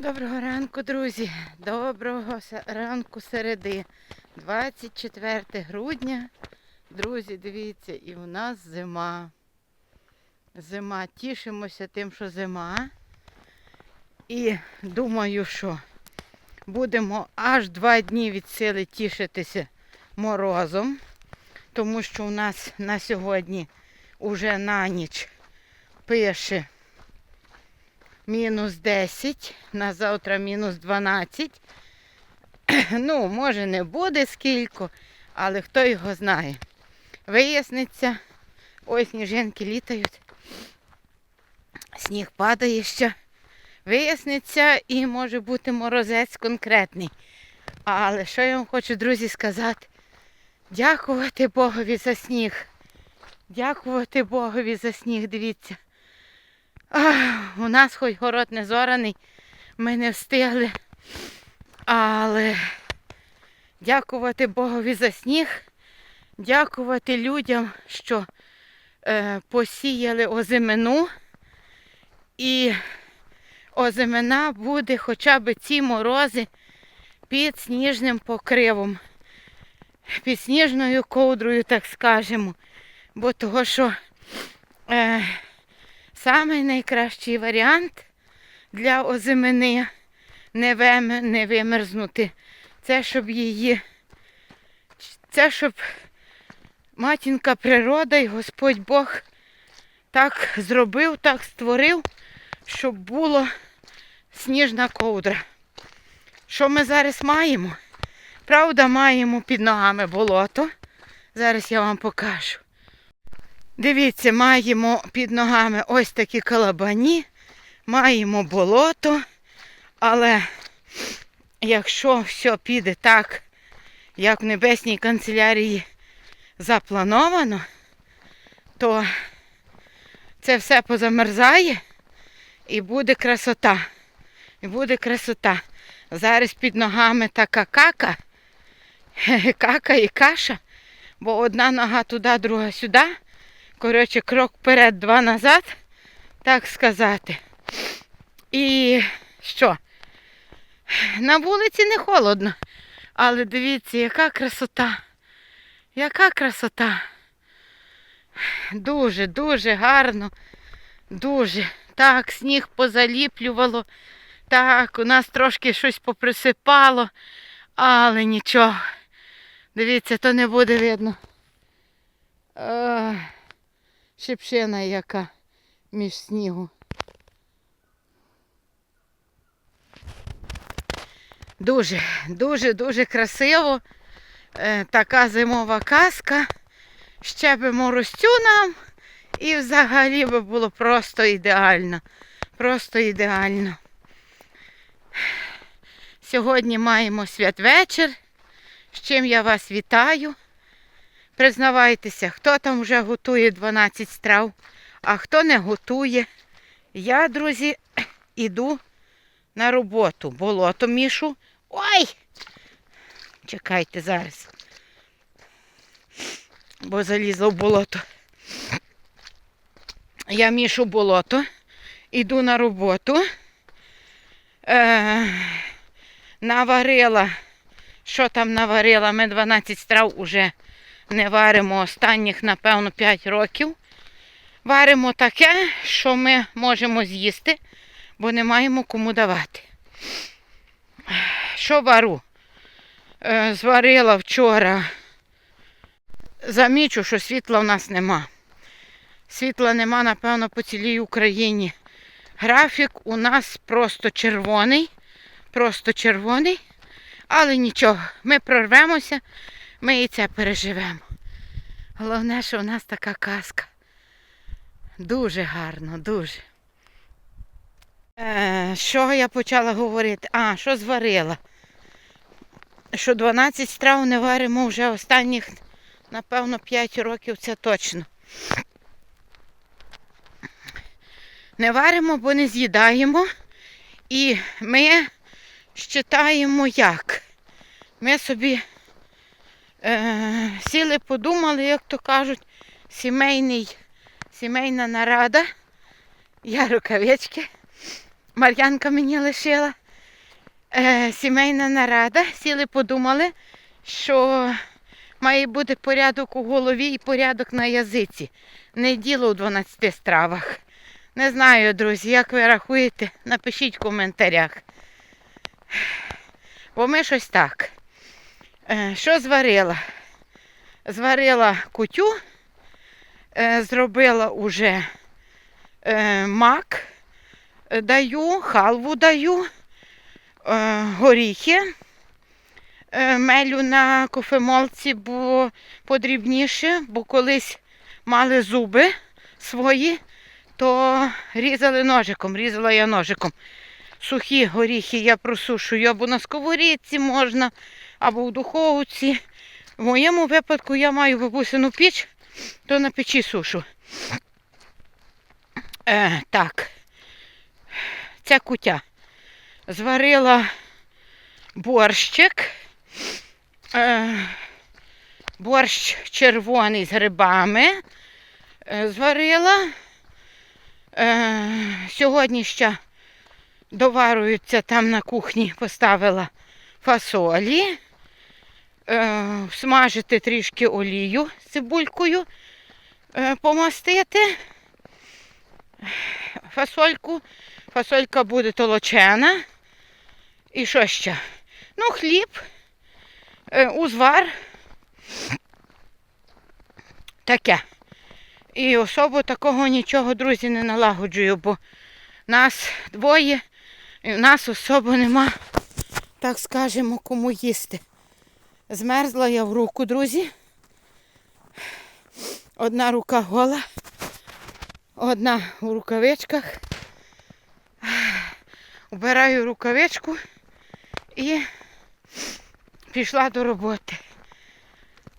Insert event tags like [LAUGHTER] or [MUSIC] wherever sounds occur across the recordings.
Доброго ранку, друзі. Доброго ранку середи. 24 грудня. Друзі, дивіться, і в нас зима. Зима. Тішимося тим, що зима. І думаю, що будемо аж два дні від сили тішитися морозом, тому що у нас на сьогодні уже на ніч пише мінус 10, на завтра мінус 12. [CLEARS THROAT] Ну, може не буде скільки, але хто його знає. Виясниться, ой, сніжинки літають, сніг падає ще. Виясниться і може бути морозець конкретний. Але що я вам хочу, друзі, сказати? Дякувати Богові за сніг. Дякувати Богові за сніг, дивіться. У нас хоч город не зораний, ми не встигли. Але дякувати Богові за сніг, дякувати людям, що е, посіяли озимину. І озимина буде хоча б ці морози під сніжним покривом, під сніжною ковдрою, так скажемо. Бо того, що е, Самий найкращий варіант для озимини не, вим, не вимерзнути. Це щоб її, це щоб матінка природа і Господь Бог так зробив, так створив, щоб було сніжна ковдра. Що ми зараз маємо? Правда, маємо під ногами болото. Зараз я вам покажу. Дивіться, маємо під ногами ось такі калабані, маємо болото, але якщо все піде так, як в небесній канцелярії заплановано, то це все позамерзає і буде красота. І буде красота. Зараз під ногами така кака, [LAUGHS] кака і каша, бо одна нога туди, друга сюди. Коротше, крок вперед, два назад, так сказати. І що? На вулиці не холодно. Але дивіться, яка красота. Яка красота. Дуже, дуже гарно. Дуже. Так, сніг позаліплювало. Так, у нас трошки щось поприсипало, але нічого. Дивіться, то не буде видно. Ах яка між снігу. Дуже, дуже, дуже красиво. Е, така зимова казка. Ще би морозцю нам і взагалі би було просто ідеально. Просто ідеально. Сьогодні маємо святвечір, з чим я вас вітаю. Признавайтеся, хто там вже готує 12 страв, а хто не готує. Я, друзі, [CLEARS THROAT] іду на роботу. Болото мішу. Ой! Чекайте зараз. Бо залізла в болото. Я мішу болото, іду на роботу. Е, наварила, що там наварила? Ми 12 страв уже не варимо останніх, напевно, 5 років. Варимо таке, що ми можемо з'їсти, бо не маємо кому давати. Що вару? Е, зварила вчора. Замічу, що світла в нас нема. Світла нема, напевно, по цілій Україні. Графік у нас просто червоний. Просто червоний. Але нічого, ми прорвемося. Ми і це переживемо. Головне, що у нас така казка. Дуже гарно, дуже. Е, що я почала говорити? А, що зварила? Що 12 страв не варимо вже останніх, напевно, 5 років, це точно. Не варимо, бо не з'їдаємо. І ми считаємо як. Ми собі е, сіли, подумали, як то кажуть, сімейний, сімейна нарада. Я рукавички. Мар'янка мені лишила. е, сімейна нарада. Сіли, подумали, що має бути порядок у голові і порядок на язиці. Не діло у 12 стравах. Не знаю, друзі, як ви рахуєте, напишіть в коментарях. Бо ми щось так. Е, Що зварила? Зварила кутю, е, зробила уже е, мак, даю, халву даю, горіхи. Мелю на кофемолці, бо подрібніше, бо колись мали зуби свої, то різали ножиком, різала я ножиком. Сухі горіхи я просушую або на сковорідці можна, або в духовці. В моєму випадку я маю бабусину піч, то на печі сушу. Е, так, ця кутя зварила борщик. Е, борщ червоний з грибами. Е, зварила. Е, сьогодні ще доварюються там на кухні, поставила фасолі. Е, смажити трішки олію з цибулькою, е, помастити фасольку. Фасолька буде толочена. І що ще? Ну, хліб, е, узвар. Таке. І особо такого нічого, друзі, не налагоджую, бо нас двоє, і в нас особо нема, так скажемо, кому їсти. Змерзла я в руку, друзі. Одна рука гола, одна у рукавичках. Убираю рукавичку і пішла до роботи.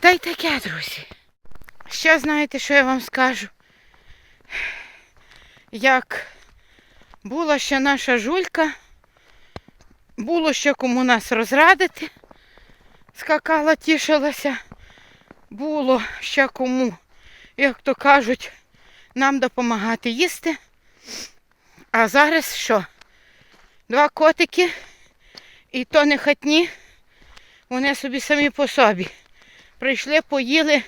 Та й таке, друзі. Ще знаєте, що я вам скажу? Як була ще наша жулька, було ще кому нас розрадити, скакала, тішилася, було ще кому, як то кажуть, нам допомагати їсти. А зараз що? Два котики, і то не хатні, вони собі самі по собі. Прийшли, поїли,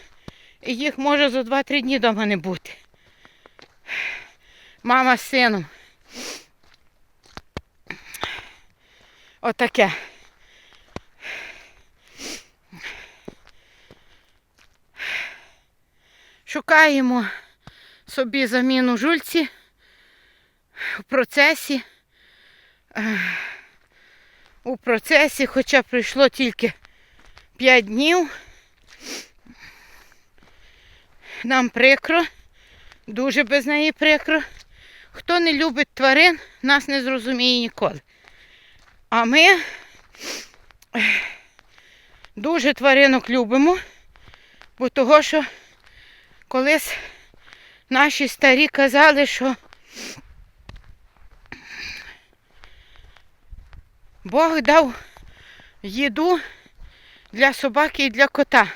і їх може за 2-3 дні вдома не бути. Мама з сином. Отаке. Шукаємо собі заміну жульці в процесі. У процесі, хоча пройшло тільки 5 днів. Нам прикро, дуже без неї прикро. Хто не любить тварин, нас не зрозуміє ніколи. А ми дуже тваринок любимо, бо того, що колись наші старі казали, що Бог дав їду для собаки і для кота.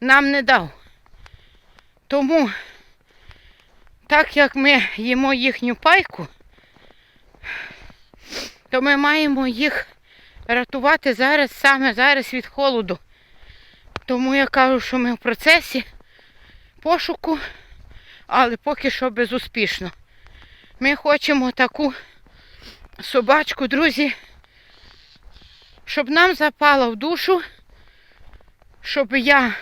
Нам не дав. Тому, так як ми їмо їхню пайку, то ми маємо їх рятувати зараз, саме зараз від холоду. Тому я кажу, що ми в процесі пошуку, але поки що безуспішно. Ми хочемо таку собачку, друзі, щоб нам запала в душу, щоб я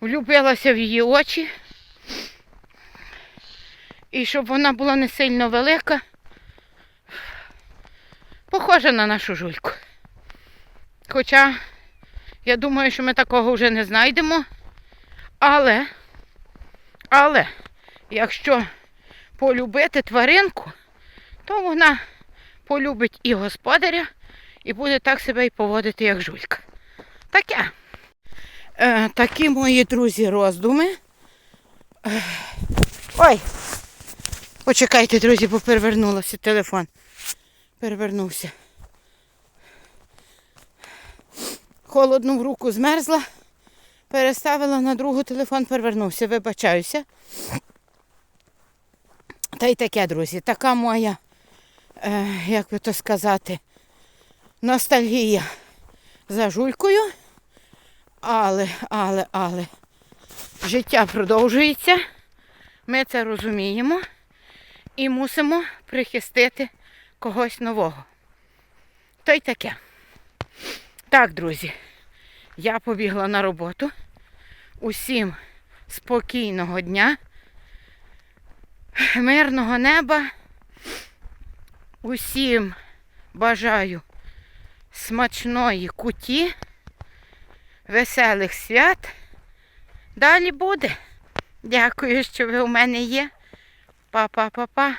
влюбилася в її очі. І щоб вона була не сильно велика, похожа на нашу жульку. Хоча я думаю, що ми такого вже не знайдемо. Але, але, якщо полюбити тваринку, то вона полюбить і господаря, і буде так себе і поводити, як жулька. Таке. Е, такі мої друзі роздуми. Е, ой! Почекайте, друзі, бо перевернулося телефон. Перевернувся. Холодну в руку змерзла, переставила на другу телефон, перевернувся, вибачаюся. Та й таке, друзі, така моя е, як би то сказати, ностальгія за жулькою. Але, але, але життя продовжується. Ми це розуміємо і мусимо прихистити когось нового. То й таке. Так, друзі, я побігла на роботу. Усім спокійного дня, мирного неба. Усім бажаю смачної куті, веселих свят. Далі буде. Дякую, що ви у мене є. Па-па-па-па.